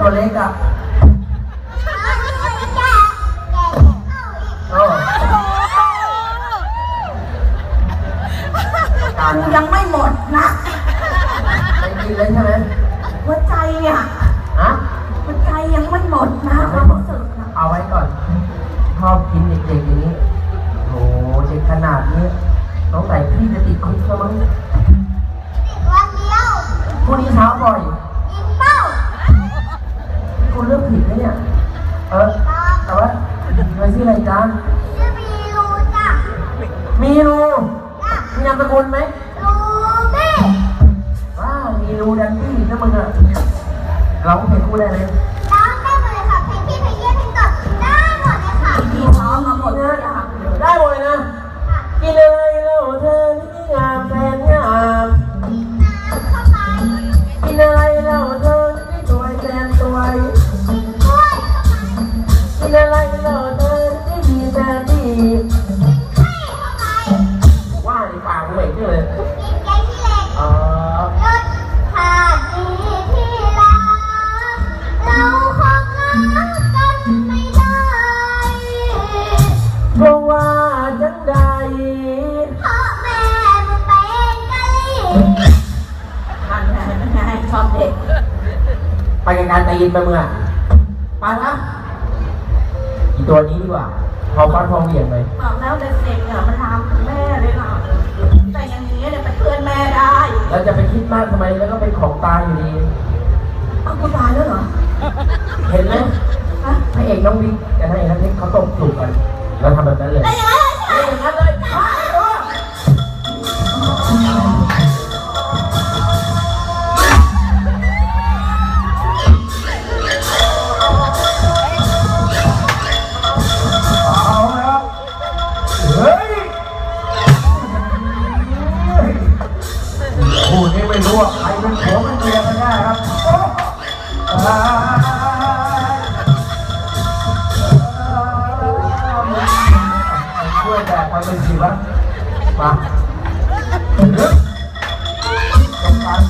ตัวเล็กอะโอ้การกูยังไม่หมดนะไปกินเลยใช่ไหมหัวใจอะฮะหัวใจยังไม่หมดนะความรู้สึกนะเอาไว้ก่อน ชอบกินเด็กๆอย่างนี้โหเด็กขนาดนี้น้องใส่พี่จะติดคุกแล้วมั้ง คุณเลือกผิดไหมเนี่ย เออ แต่ว่าเธอชื่ออะไรจ๊ะมีรูมีนามสกุลไหมว้ามีรูดันดี้นะมึงอะร้องเพลงคู่ได้ไหม ไปกับการตีนไปมึงอะไปนะอีตัวนี้ดีกว่าพอฟัดพอเหวี่ยงเลยบอกแล้วเด็กๆเนี่ยมันทำแม่เลยนะแต่อย่างนี้เนี่ยเป็นเพื่อนแม่ได้เราจะไปคิดมากทำไมแล้วก็เป็นของตายอยู่ดีเอากูตายแล้วเหรอ เห็นไหมฮะพระเอกน้องบิ๊กกับนางเอกน้องเล็กเขาตบจูบกัน แล้วทำแบบนั้นเลย รู้ว่าใครเป็นผัวเป็นเมียกันแน่ครับโอ้อ่าช่วยแบกไปเป็นสิวะมาเฮ้ยต้องการแสดงกันต่อเรา